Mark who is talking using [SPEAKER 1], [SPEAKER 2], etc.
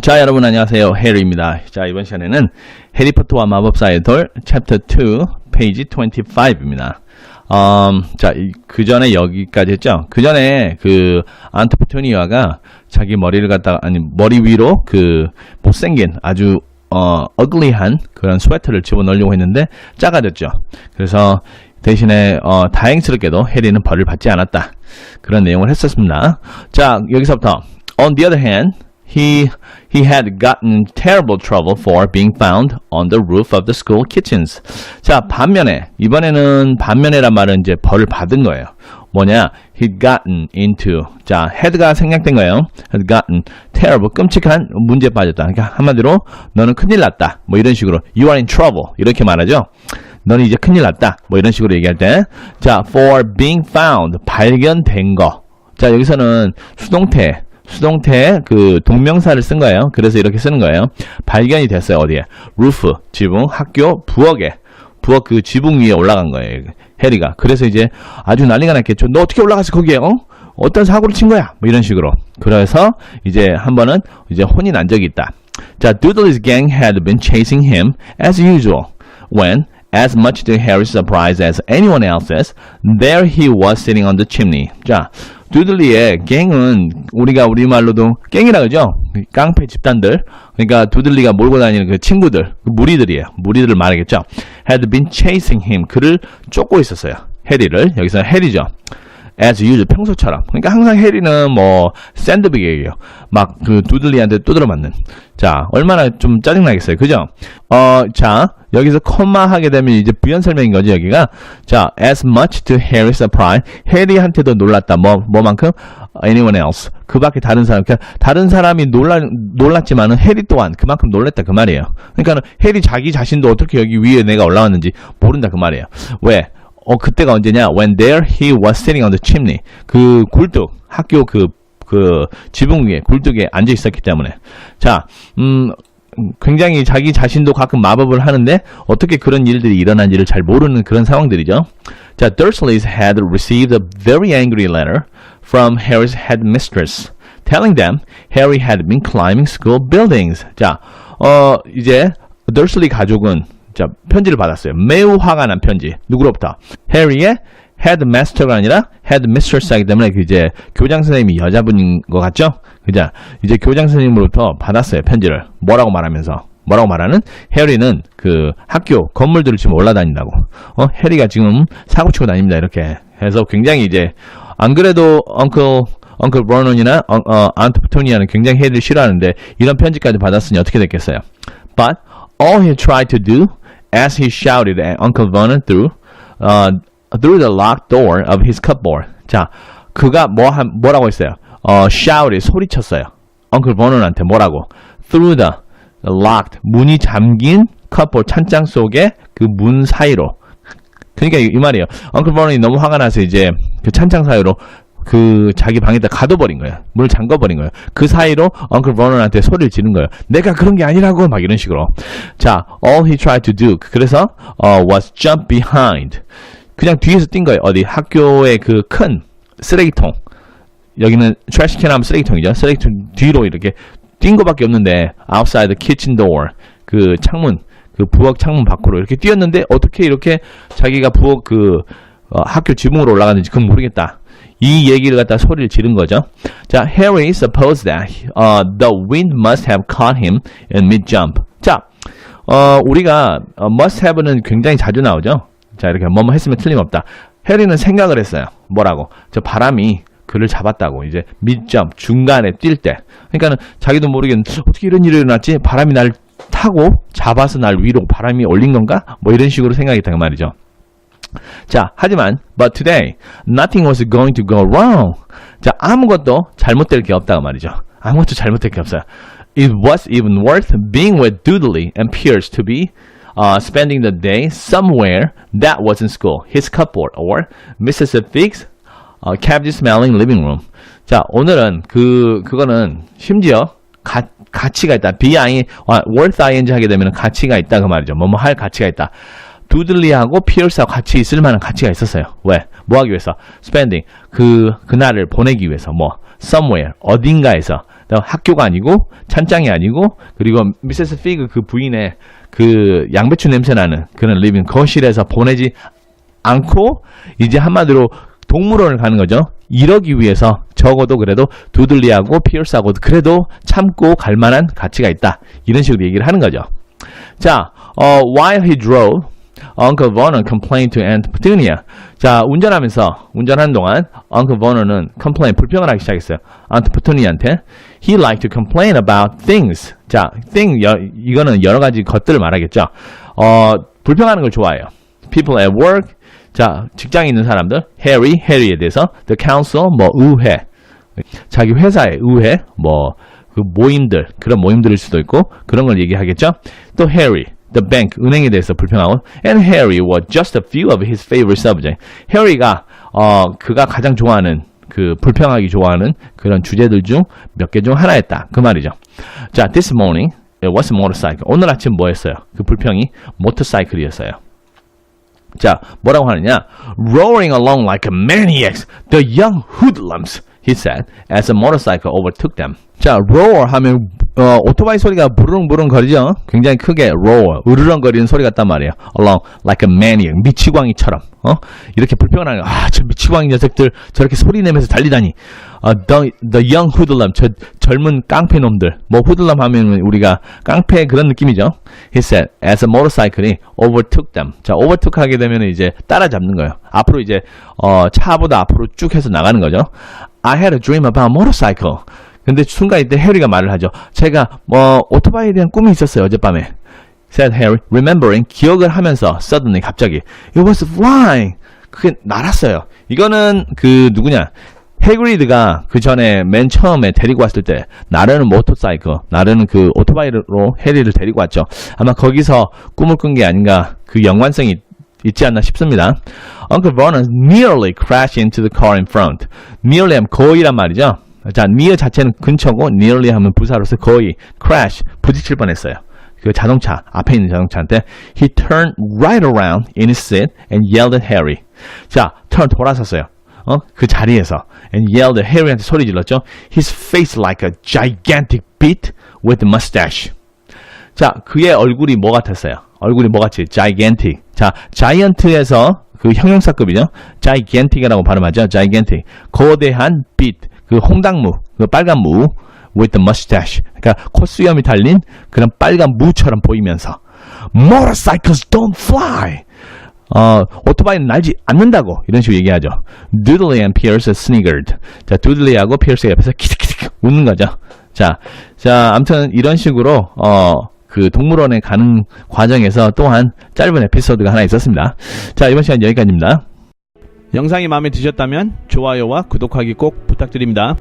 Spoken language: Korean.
[SPEAKER 1] 자, 여러분 안녕하세요. 해리입니다. 자, 이번 시간에는 해리포터와 마법사의 돌 챕터 2 페이지 25입니다. 음, 자, 그 전에 여기까지 했죠? 그 전에 그 안토페토니아가 자기 머리를 갖다가 아니 머리 위로 그 못생긴 아주 어 어글리한 그런 스웨터를 집어넣으려고 했는데 작아졌죠. 그래서 대신에 어 다행스럽게도 해리는 벌을 받지 않았다. 그런 내용을 했었습니다. 자, 여기서부터 on the other hand He he had gotten terrible trouble for being found on the roof of the school kitchens. 자, 반면에 이번에는 반면에란 말은 이제 벌을 받은 거예요. 뭐냐? He'd gotten into 자, had가 생략된 거예요. Had gotten terrible 끔찍한 문제에 빠졌다. 그러니까 한마디로 너는 큰일 났다. 뭐 이런 식으로 you are in trouble 이렇게 말하죠. 너는 이제 큰일 났다. 뭐 이런 식으로 얘기할 때 자, for being found 발견된 거. 자, 여기서는 수동태 수동태 그 동명사를 쓴 거예요. 그래서 이렇게 쓰는 거예요. 발견이 됐어요. 어디에? 루프, 지붕, 학교, 부엌에. 부엌 그 지붕 위에 올라간 거예요. 해리가. 그래서 이제 아주 난리가 났겠죠. 너 어떻게 올라갔어 거기에? 어? 어떤 사고를 친 거야? 뭐 이런 식으로. 그래서 이제 한 번은 이제 혼이 난 적이 있다. 자, Doodley's gang had been chasing him as usual. When, as much to Harry's surprise as anyone else's, there he was sitting on the chimney. 자, 두들리의 갱은 우리가 우리말로도 갱이라 그러죠? 깡패 집단들. 그러니까 두들리가 몰고 다니는 그 친구들, 그 무리들이에요. 무리들을 말하겠죠. had been chasing him. 그를 쫓고 있었어요. 해리를. 여기서 해리죠. As usual 평소처럼. 그러니까 항상 해리는 뭐 샌드빅이에요. 막 그 두들리한테 두드려 맞는. 자, 얼마나 좀 짜증 나겠어요. 그죠? 어, 자, 여기서 콤마 하게 되면 이제 부연 설명인 거지 여기가. 자, as much to Harry's surprise. 해리한테도 놀랐다. 뭐 뭐만큼? anyone else. 그 밖에 다른 사람. 그러니까 다른 사람이 놀라 놀랐지만은 해리 또한 그만큼 놀랬다 그 말이에요. 그러니까는 해리 자기 자신도 어떻게 여기 위에 내가 올라왔는지 모른다 그 말이에요. 왜? 어 그때가 언제냐? When there he was sitting on the chimney. 그 굴뚝 학교 그그 지붕 위에 굴뚝에 앉아 있었기 때문에 자, 음 굉장히 자기 자신도 가끔 마법을 하는데 어떻게 그런 일들이 일어난지를 잘 모르는 그런 상황들이죠. 자, Dursleys had received a very angry letter from Harry's headmistress telling them Harry had been climbing school buildings. 자, 어 이제 Dursley 가족은 자, 편지를 받았어요. 매우 화가 난 편지. 누구로부터? 해리의 헤드마스터가 아니라 헤드미스트레스이기 때문에 그 이제 교장 선생님이 여자분인 것 같죠? 그죠? 이제 교장 선생님으로부터 받았어요. 편지를. 뭐라고 말하면서. 뭐라고 말하는? 해리는 그 학교 건물들을 지금 올라다닌다고. 어, 해리가 지금 사고 치고 다닙니다. 이렇게 해서 굉장히 이제 안 그래도 엉클 엉클 버논이나 어, 어, 안토토니아는 굉장히 해리를 싫어하는데 이런 편지까지 받았으니 어떻게 됐겠어요? But all he tried to do as he shouted at Uncle Vernon through uh, through the locked door of his cupboard. 자, 그가 뭐 한, 뭐라고 했어요? 어, shouted 소리쳤어요. Uncle Vernon한테 뭐라고? Through the locked 문이 잠긴 cupboard 찬장 속에 그 문 사이로. 그러니까 이, 이 말이에요. Uncle Vernon이 너무 화가 나서 이제 그 찬장 사이로 그 자기 방에다 가둬버린 거야. 문을 잠궈버린 거야. 그 사이로 엉클 버넌한테 소리를 지른 거예요. 내가 그런 게 아니라고 막 이런 식으로. 자, all he tried to do 그래서 어, was jump behind. 그냥 뒤에서 뛴 거예요. 어디 학교의 그 큰 쓰레기통. 여기는 can 하면 쓰레기통이죠. 쓰레기통 뒤로 이렇게 뛴 거밖에 없는데 outside the kitchen door 그 창문 그 부엌 창문 밖으로 이렇게 뛰었는데 어떻게 이렇게 자기가 부엌 그 어, 학교 지붕으로 올라갔는지 그건 모르겠다. 이 얘기를 갖다 소리를 지른 거죠. 자, Harry supposed that uh, the wind must have caught him in mid jump. 자, 어, 우리가 어, must have는 굉장히 자주 나오죠. 자, 이렇게 뭐뭐 했으면 틀림없다. 해리는 생각을 했어요. 뭐라고? 저 바람이 그를 잡았다고. 이제 mid jump 중간에 뛸 때. 그러니까는 자기도 모르게 어떻게 이런 일이 일어났지? 바람이 날 타고 잡아서 날 위로 바람이 올린 건가? 뭐 이런 식으로 생각했단 말이죠. 자, 하지만 but today nothing was going to go wrong. 자, 아무것도 잘못될 게 없다고 말이죠. 아무것도 잘못될 게 없어요. It was even worth being with Doodley and Pierce to be uh, spending the day somewhere that wasn't school, his cupboard, or Mrs. Fig's uh, cabbage-smelling living room. 자, 오늘은 그 그거는 심지어 가, 가치가 있다. bi, worth ing 하게 되면 가치가 있다 그 말이죠. 뭐뭐 할 가치가 있다. 두들리하고 피어스하고 같이 있을 만한 가치가 있었어요. 왜? 뭐 하기 위해서? spending. 그, 그날을 보내기 위해서. 뭐, somewhere. 어딘가에서. 학교가 아니고 찬장이 아니고 그리고 미세스 피그 그 부인의 그 양배추 냄새 나는 그런 리빙 거실에서 보내지 않고 이제 한마디로 동물원을 가는 거죠. 이러기 위해서 적어도 그래도 두들리하고 피어스하고도 그래도 참고 갈 만한 가치가 있다. 이런 식으로 얘기를 하는 거죠. 자, 어, while he drove, Uncle Vernon complained to Aunt Petunia. 자, 운전하면서 운전하는 동안 Uncle Vernon은 complain 불평을 하기 시작했어요. Aunt Petunia한테 he liked to complain about things. 자, thing 여, 이거는 여러 가지 것들을 말하겠죠. 어, 불평하는 걸 좋아해요. People at work. 자, 직장에 있는 사람들, Harry, Harry에 대해서, the council, 뭐 의회, 자기 회사의 의회, 뭐 그 모임들, 그런 모임들일 수도 있고 그런 걸 얘기하겠죠. 또 Harry, the bank, 은행에 대해서 불평하고, and Harry was just a few of his favorite subjects. Harry가 어 그가 가장 좋아하는 그 불평하기 좋아하는 그런 주제들 중 몇 개 중 하나였다. 그 말이죠. 자, this morning it was motorcycle. 오늘 아침 뭐였어요? 그 불평이 모터사이클이었어요. 자, 뭐라고 하느냐? Roaring along like a maniacs, the young hoodlums, he said, as a motorcycle overtook them. 자, roar 하면 어, 오토바이 소리가 부릉부릉 거리죠? 굉장히 크게 roar, 으르렁거리는 소리 같단 말이에요. Along like a maniac, 미치광이처럼. 어? 이렇게 불평을 하는 거야. 아, 저 미치광이 녀석들 저렇게 소리 내면서 달리다니. 어, the, the young hoodlum, 저 젊은 깡패 놈들. 뭐 hoodlum 하면 우리가 깡패 그런 느낌이죠. He said, as a motorcycle이 overtook them. 자, overtook 하게 되면 이제 따라잡는 거예요. 앞으로 이제 어, 차보다 앞으로 쭉 해서 나가는 거죠. I had a dream about motorcycle. 근데 순간 이때 해리가 말을 하죠. 제가 뭐 오토바이에 대한 꿈이 있었어요 어젯밤에. said Harry, remembering 기억을 하면서 suddenly 갑자기 it was flying. 그게 날았어요. 이거는 그 누구냐? 해그리드가 그 전에 맨 처음에 데리고 왔을 때 나르는 모터사이클, 나르는 그 오토바이로 해리를 데리고 왔죠. 아마 거기서 꿈을 꾼 게 아닌가 그 연관성이 있지 않나 싶습니다. Uncle Vernon nearly crashed into the car in front. nearly 하면 거의란 말이죠. 자, near 자체는 근처고 nearly 하면 부사로서 거의 crash 부딪힐 뻔했어요. 그 자동차 앞에 있는 자동차한테 he turned right around in his seat and yelled at Harry. 자, turn 돌아섰어요. 어? 그 자리에서 and yelled at Harry한테 소리 질렀죠. His face like a gigantic beet with mustache. 자, 그의 얼굴이 뭐 같았어요? 얼굴이 뭐 같이? gigantic. 자, giant에서 그 형용사급이죠. gigantic이라고 발음하죠. gigantic. 거대한 빛, 그 홍당무, 그 빨간 무 with the mustache. 그러니까 콧수염이 달린 그런 빨간 무처럼 보이면서 motorcycles don't fly. 어, 오토바이는 날지 않는다고 이런 식으로 얘기하죠. Doodley and Pierce sniggered. 자, 두들리하고 피어스 옆에서 키득키득 웃는 거죠. 자, 자, 아무튼 이런 식으로 어, 그 동물원에 가는 과정에서 또한 짧은 에피소드가 하나 있었습니다. 자, 이번 시간 여기까지입니다.
[SPEAKER 2] 영상이 마음에 드셨다면 좋아요와 구독하기 꼭 부탁드립니다.